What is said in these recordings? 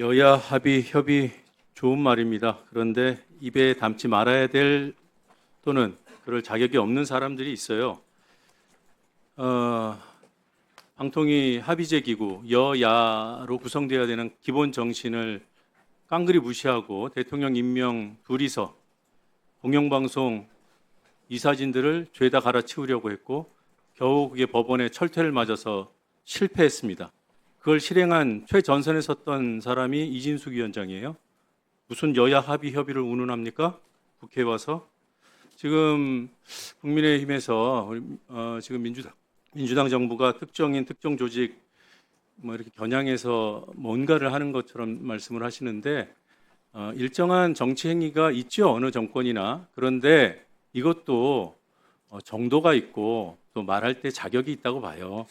여야 합의 협의 좋은 말입니다. 그런데 입에 담지 말아야 될 또는 그럴 자격이 없는 사람들이 있어요. 어, 방통위 합의제 기구 여야로 구성되어야 되는 기본 정신을 깡그리 무시하고 대통령 임명 둘이서 공영방송 이 사진들을 죄다 갈아치우려고 했고 겨우 그게 법원의 철퇴를 맞아서 실패했습니다. 그걸 실행한 최전선에 섰던 사람이 이진숙 위원장이에요. 무슨 여야 합의 협의를 운운합니까? 국회에 와서 지금 국민의힘에서 어, 지금 민주당 민주당 정부가 특정인 특정 조직 뭐 이렇게 겨냥해서 뭔가를 하는 것처럼 말씀을 하시는데 어, 일정한 정치 행위가 있죠 어느 정권이나 그런데 이것도 어, 정도가 있고 또 말할 때 자격이 있다고 봐요.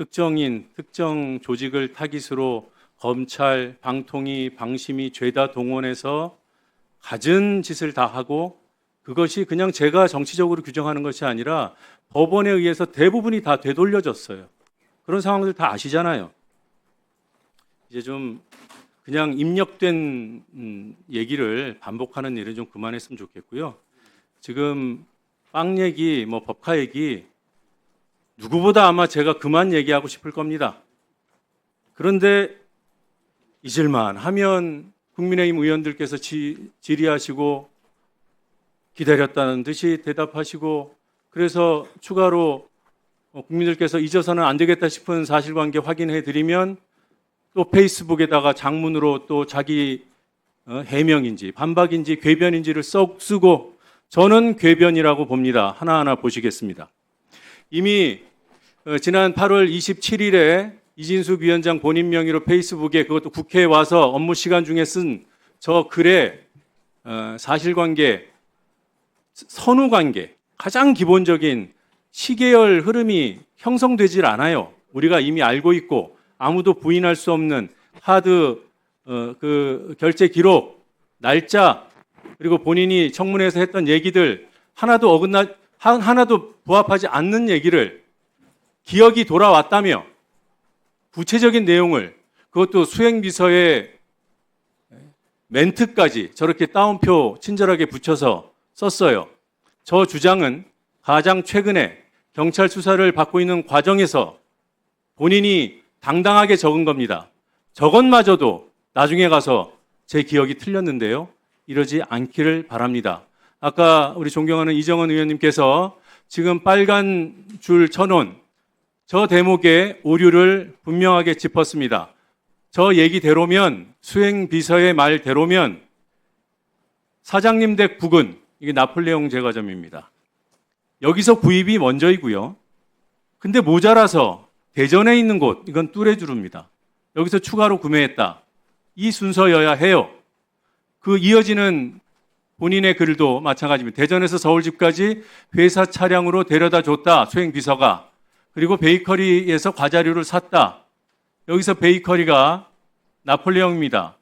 특정인, 특정 조직을 타깃으로 검찰, 방통위, 방심이 죄다 동원해서 갖은 짓을 다 하고 그것이 그냥 제가 정치적으로 규정하는 것이 아니라 법원에 의해서 대부분이 다 되돌려졌어요. 그런 상황들 다 아시잖아요. 이제 좀 그냥 입력된 음, 얘기를 반복하는 일은 좀 그만했으면 좋겠고요. 지금 빵 얘기, 뭐 법카 얘기 누구보다 아마 제가 그만 얘기하고 싶을 겁니다. 그런데 잊을만 하면 국민의힘 의원들께서 지, 질의하시고 기다렸다는 듯이 대답하시고 그래서 추가로 어, 국민들께서 잊어서는 안 되겠다 싶은 사실관계 확인해 드리면 또 페이스북에다가 장문으로 또 자기 어, 해명인지 반박인지 궤변인지를 썩 쓰고 저는 궤변이라고 봅니다. 하나하나 보시겠습니다. 이미 어, 지난 8월 27일에 이진숙 위원장 본인 명의로 페이스북에 그것도 국회에 와서 업무 시간 중에 쓴 저 글에 어, 사실관계, 선후관계, 가장 기본적인 시계열 흐름이 형성되질 않아요. 우리가 이미 알고 있고 아무도 부인할 수 없는 하드 어, 그 결제 기록, 날짜 그리고 본인이 청문회에서 했던 얘기들 하나도 어긋나 하- 하나도 부합하지 않는 얘기를 기억이 돌아왔다며 구체적인 내용을 그것도 수행비서의 멘트까지 저렇게 따옴표 친절하게 붙여서 썼어요. 저 주장은 가장 최근에 경찰 수사를 받고 있는 과정에서 본인이 당당하게 적은 겁니다. 저것마저도 나중에 가서 제 기억이 틀렸는데요. 이러지 않기를 바랍니다. 아까 우리 존경하는 이정원 의원님께서 지금 빨간 줄 쳐놓은 저 대목의 오류를 분명하게 짚었습니다. 저 얘기대로면 수행 비서의 말대로면 사장님 댁 북은 이게 나폴레옹 제과점입니다. 여기서 구입이 먼저이고요. 근데 모자라서 대전에 있는 곳 이건 뚜레주루입니다. 여기서 추가로 구매했다. 이 순서여야 해요. 그 이어지는 본인의 글도 마찬가지입니다. 대전에서 서울 집까지 회사 차량으로 데려다 줬다. 수행 비서가 그리고 베이커리에서 과자류를 샀다. 여기서 베이커리가 나폴레옹입니다.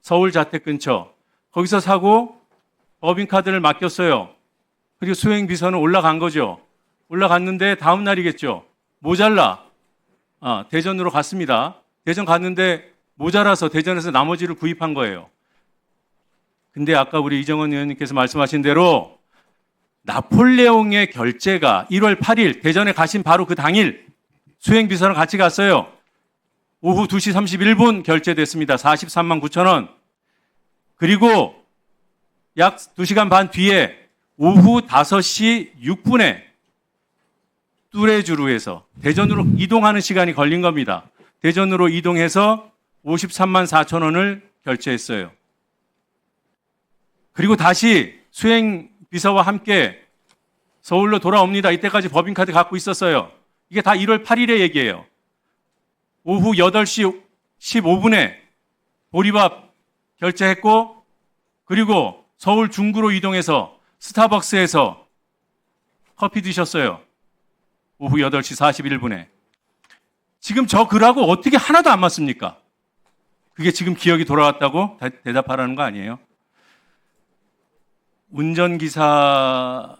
서울 자택 근처. 거기서 사고 법인카드를 맡겼어요. 그리고 수행 비서는 올라간 거죠. 올라갔는데 다음 날이겠죠. 모자라. 아, 대전으로 갔습니다. 대전 갔는데 모자라서 대전에서 나머지를 구입한 거예요. 근데 아까 우리 이정원 의원님께서 말씀하신 대로 나폴레옹의 결제가 1월 8일 대전에 가신 바로 그 당일 수행 비서랑 같이 갔어요. 오후 2시 31분 결제됐습니다. 43만 9천 원. 그리고 약 2시간 반 뒤에 오후 5시 6분에 뚜레주루에서 대전으로 이동하는 시간이 걸린 겁니다. 대전으로 이동해서 53만 4천 원을 결제했어요. 그리고 다시 수행 비서와 함께 서울로 돌아옵니다. 이때까지 법인카드 갖고 있었어요. 이게 다 1월 8일의 얘기예요. 오후 8시 15분에 보리밥 결제했고 그리고 서울 중구로 이동해서 스타벅스에서 커피 드셨어요. 오후 8시 41분에. 지금 저 글하고 어떻게 하나도 안 맞습니까? 그게 지금 기억이 돌아왔다고 대- 대답하라는 거 아니에요? 운전기사의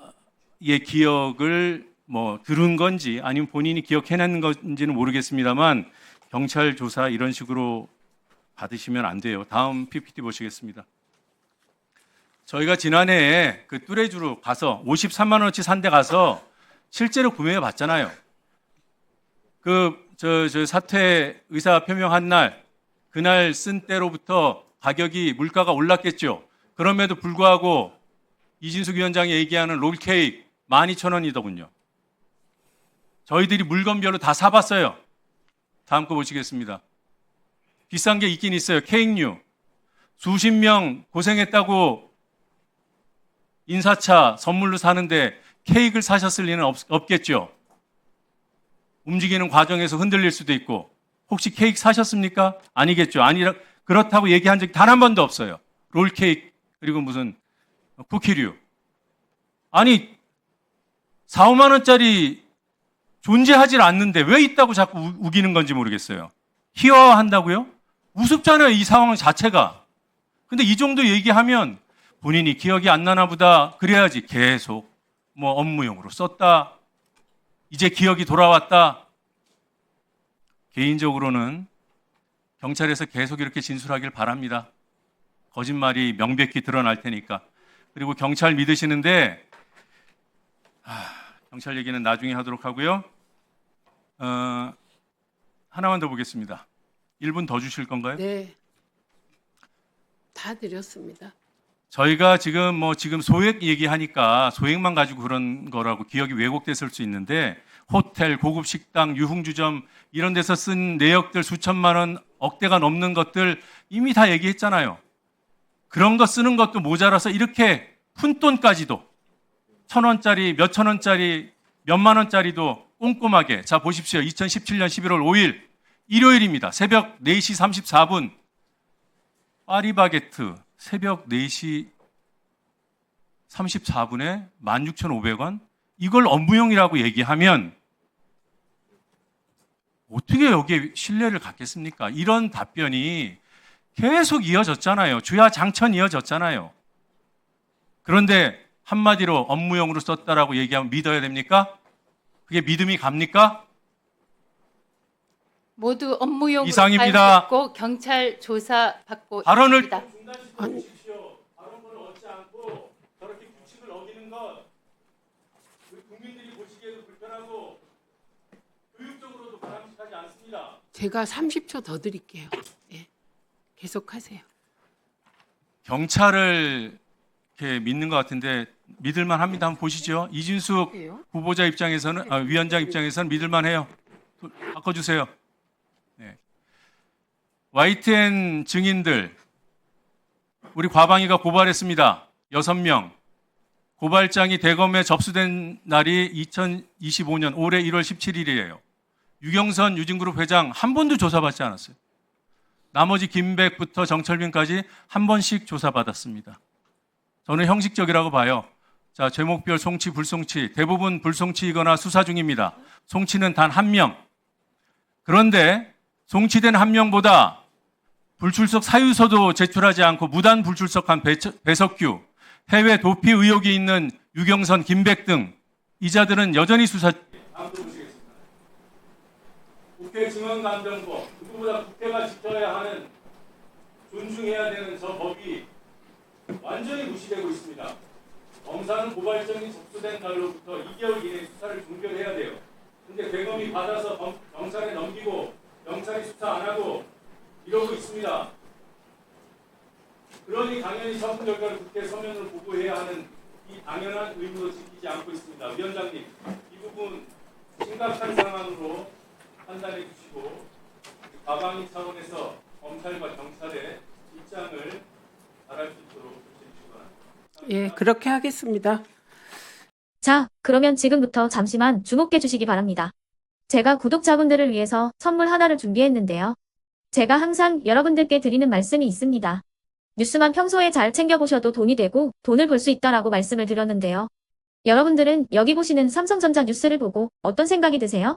기억을 뭐 들은 건지 아니면 본인이 기억해낸 건지는 모르겠습니다만 경찰 조사 이런 식으로 받으시면 안 돼요. 다음 PPT 보시겠습니다. 저희가 지난해에 그 뚜레주로 가서 53만 원어치 산 데 가서 실제로 구매해 봤잖아요. 그저 저 사퇴 의사 표명한 날 그날 쓴 때로부터 가격이 물가가 올랐겠죠. 그럼에도 불구하고 이진숙 위원장이 얘기하는 롤케이크 12,000원이더군요. 저희들이 물건별로 다 사봤어요. 다음 거 보시겠습니다. 비싼 게 있긴 있어요. 케이크류. 수십 명 고생했다고 인사차 선물로 사는데 케이크를 사셨을 리는 없, 없겠죠. 움직이는 과정에서 흔들릴 수도 있고 혹시 케이크 사셨습니까? 아니겠죠. 아니라 그렇다고 얘기한 적이 단한 번도 없어요. 롤 케이크 그리고 무슨 쿠키류. 아니 4, 5만 원짜리 존재하질 않는데 왜 있다고 자꾸 우- 우기는 건지 모르겠어요. 희화화 한다고요? 우습잖아요, 이 상황 자체가. 근데 이 정도 얘기하면 본인이 기억이 안 나나 보다 그래야지 계속 뭐 업무용으로 썼다. 이제 기억이 돌아왔다. 개인적으로는 경찰에서 계속 이렇게 진술하길 바랍니다. 거짓말이 명백히 드러날 테니까. 그리고 경찰 믿으시는데 아, 경찰 얘기는 나중에 하도록 하고요. 어, 하나만 더 보겠습니다. 1분 더 주실 건가요? 네. 다 드렸습니다. 저희가 지금 뭐 지금 소액 얘기하니까 소액만 가지고 그런 거라고 기억이 왜곡됐을 수 있는데 호텔, 고급 식당, 유흥주점 이런 데서 쓴 내역들 수천만 원, 억대가 넘는 것들 이미 다 얘기했잖아요. 그런 거 쓰는 것도 모자라서 이렇게 푼돈까지도 천 원짜리, 몇 천 원짜리, 몇만 원짜리도 꼼꼼하게 자 보십시오. 2017년 11월 5일 일요일입니다. 새벽 4시 34분 파리바게트 새벽 4시 34분에 16,500원? 이걸 업무용이라고 얘기하면 어떻게 여기에 신뢰를 갖겠습니까? 이런 답변이 계속 이어졌잖아요. 주야 장천 이어졌잖아요. 그런데 한마디로 업무용으로 썼다라고 얘기하면 믿어야 됩니까? 그게 믿음이 갑니까? 모두 업무용으로 이상입니다. 사용했고 경찰 조사 받고 발언을 있습니다. 아니, 주십시오. 발언권을 얻지 않고 저렇게 규칙을 어기는 것 우리 국민들이 보시기에도 불편하고 교육적으로도 바람직하지 않습니다. 제가 30초 더 드릴게요. 예. 계속하세요. 경찰을 이렇게 믿는 것 같은데 믿을만 합니다. 한번 보시죠. 이진숙 예요? 후보자 입장에서는 아, 위원장 입장에서는 믿을만 해요. 도- 바꿔주세요. 네. YTN 증인들 우리 과방위가 고발했습니다. 여섯 명 고발장이 대검에 접수된 날이 2025년 올해 1월 17일이에요. 유경선 유진그룹 회장 한 번도 조사받지 않았어요. 나머지 김백부터 정철빈까지 한 번씩 조사받았습니다. 저는 형식적이라고 봐요. 자, 제목별 송치, 불송치, 대부분 불송치이거나 수사 중입니다. 송치는 단 한 명. 그런데 송치된 한 명보다 불출석 사유서도 제출하지 않고 무단 불출석한 배, 배석규, 해외 도피 의혹이 있는 유경선, 김백 등 이자들은 여전히 수사. 국회 증언감정법 누구보다 국회가 지켜야 하는 존중해야 되는 저 법이 완전히 무시되고 있습니다. 검사는 고발장이 접수된 날로부터 2개월 이내에 수사를 종결해야 돼요. 근데 대검이 받아서 검, 경찰에 넘기고 경찰이 수사 안 하고 이러고 있습니다. 그러니 당연히 처분 결과를 국회 서면으로 보고해야 하는 이 당연한 의무도 지키지 않고 있습니다. 위원장님, 이 부분 심각한 상황으로 판단해 주시고 과방위 차원에서 검찰과 경찰의 입장을 알할 수 있도록. 예, 그렇게 하겠습니다. 자, 그러면 지금부터 잠시만 주목해 주시기 바랍니다. 제가 구독자분들을 위해서 선물 하나를 준비했는데요. 제가 항상 여러분들께 드리는 말씀이 있습니다. 뉴스만 평소에 잘 챙겨보셔도 돈이 되고 돈을 벌 수 있다라고 말씀을 드렸는데요. 여러분들은 여기 보시는 삼성전자 뉴스를 보고 어떤 생각이 드세요?